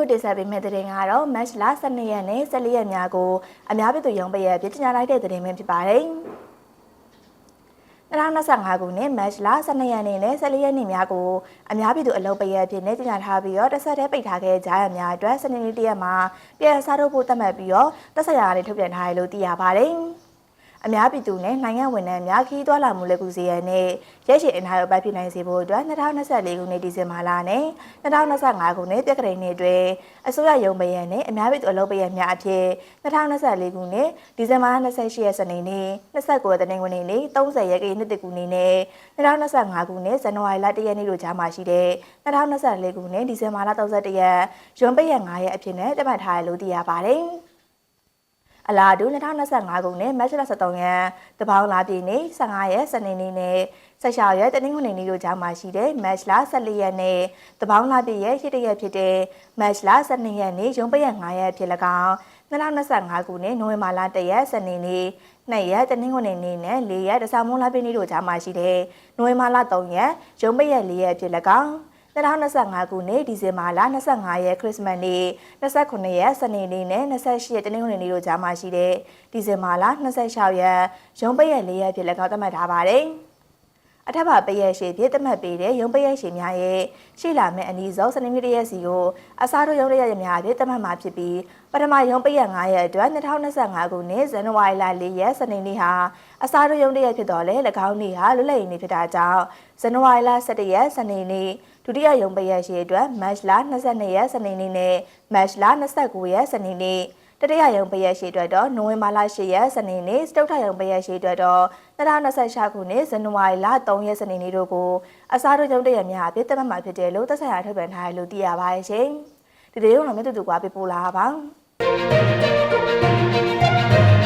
ခုတင်ဆက်ပေးမယ့်သတင်းကတော့ match လ12ရက်နဲ့14ရက်များကိုအများပြည်သူရုံးပရပြတင်ညာလိုက်တဲ့သတင်းပဲဖြစ်ပါတယ်။2025ခုနှစ် match လ12ရက်နေ့နဲ့14ရက်နေ့များကိုအများပြည်သူအလုပ်ပရဖြစ်နေတင်ညာထားပြီးတော့တစ်ဆက်တည်းပိတ်ထားခဲ့ကြရများအတွက်စနေနေ့တရက်မှာပြန်စားထုတ်ဖို့သတ်မှတ်ပြီးတော့တက်ဆက်ရာကနေထုတ်ပြန်ထားတယ်လို့သိရပါတယ်။ အများပြည်သူနဲ့နိုင်ငံဝန်ထမ်းများခီးသွွာလာမှုလက်ကူစီရနဲ့ရက်ရှည်အနာရောပတ်ဖြစ်နိုင်စေဖို့အတွက်2024ခုနှစ်ဒီဇင်ဘာလနဲ့2025ခုနှစ်ပြက္ခဒိန်နှစ်အတွင်းအစိုးရရုံးပရန်နဲ့အများပြည်သူအလုပ်ပရန်များအဖြစ်2024ခုနှစ်ဒီဇင်ဘာလ28ရက်စနေနေ့29ရက်တနင်္ဂနွေနေ့နေ့30ရက်ကိနှစ်တကူနေ့နဲ့2025ခုနှစ်ဇန်နဝါရီလ1ရက်နေ့တို့ကြားမှာရှိတဲ့2024ခုနှစ်ဒီဇင်ဘာလ31ရက်ရုံးပရန်9ရက်အဖြစ်နဲ့တပတ်ထားရလို့သိရပါတယ်။ အလားတူ2025ခုနှစ်မတ်လ23ရက်တပေါင်းလာပြည်နေ့15ရက်စနေနေ့နဲ့16ရက်တနင်္ဂနွေနေ့တို့ကြားမှာရှိတဲ့မတ်လ14ရက်နေ့တပေါင်းလာပြည်ရဲ့8ရက်ဖြစ်တဲ့မတ်လ12ရက်နေ့ရုံးပရက်9ရက်ဖြစ်၎င်း2025ခုနှစ်နိုဝင်ဘာလ1ရက်စနေနေ့2ရက်တနင်္ဂနွေနေ့နဲ့4ရက်တစားမုံလာပြည်နေ့တို့ကြားမှာရှိတဲ့နိုဝင်ဘာလ3ရက်ရုံးပရက်4ရက်ဖြစ်၎င်း 2025ခုနှစ်ဒီဇင်ဘာလ25ရက်ခရစ်စမတ်နေ့29ရက်စနေနေ့နဲ့28ရက်တနင်္ဂနွေနေ့တို့ကြားမှာရှိတဲ့ဒီဇင်ဘာလ26ရက်ရုံးပိတ်ရက်4ရက်ဖြစ်လက်ကောက်သတ်မှတ်ထားပါတယ်။ အထက်ပါပိတ်ရက်ရှည်ဖြစ်သတ်မှတ်ပေးတဲ့ရုံးပိတ်ရက်ရှည်များရဲ့ရှေ့လာမယ့်အနည်းဆုံးစနေနေ့တရက်စီကိုအစားထိုးရုံးရက်များဖြစ်သတ်မှတ်မှာဖြစ်ပြီးပထမရုံးပိတ်ရက်9ရက်အတွက်2025ခုနှစ်ဇန်နဝါရီလ4ရက်စနေနေ့ဟာအစားထိုးရုံးရက်ဖြစ်တော်လဲ၎င်းနေ့ဟာလွတ်လပ်ရေးနေ့ဖြစ်တာကြောင့်ဇန်နဝါရီလ17ရက်စနေနေ့ဒုတိယရုံးပိတ်ရက်ရှည်အတွက်မတ်လ22ရက်စနေနေ့နဲ့မတ်လ29ရက်စနေနေ့ တတိယရုံးပိတ်ရက်ရှည်အတွက်တော့နိုဝင်ဘာလ10ရက်စနေနေ့စတုထရုံးပိတ်ရက်ရှည်အတွက်တော့2026ခုနှစ်ဇန်နဝါရီလ3ရက်စနေနေ့တို့ကိုအစားထိုးရုံးတရက်များအဖြစ်သတ်မှတ်မှာဖြစ်တယ်လို့သက်ဆိုင်ရာထုတ်ပြန်ထားတယ်လို့သိရပါတယ်ရှင်။ဒီတေးရုံးတော်မြတ်တူတူကပြပို့လာပါ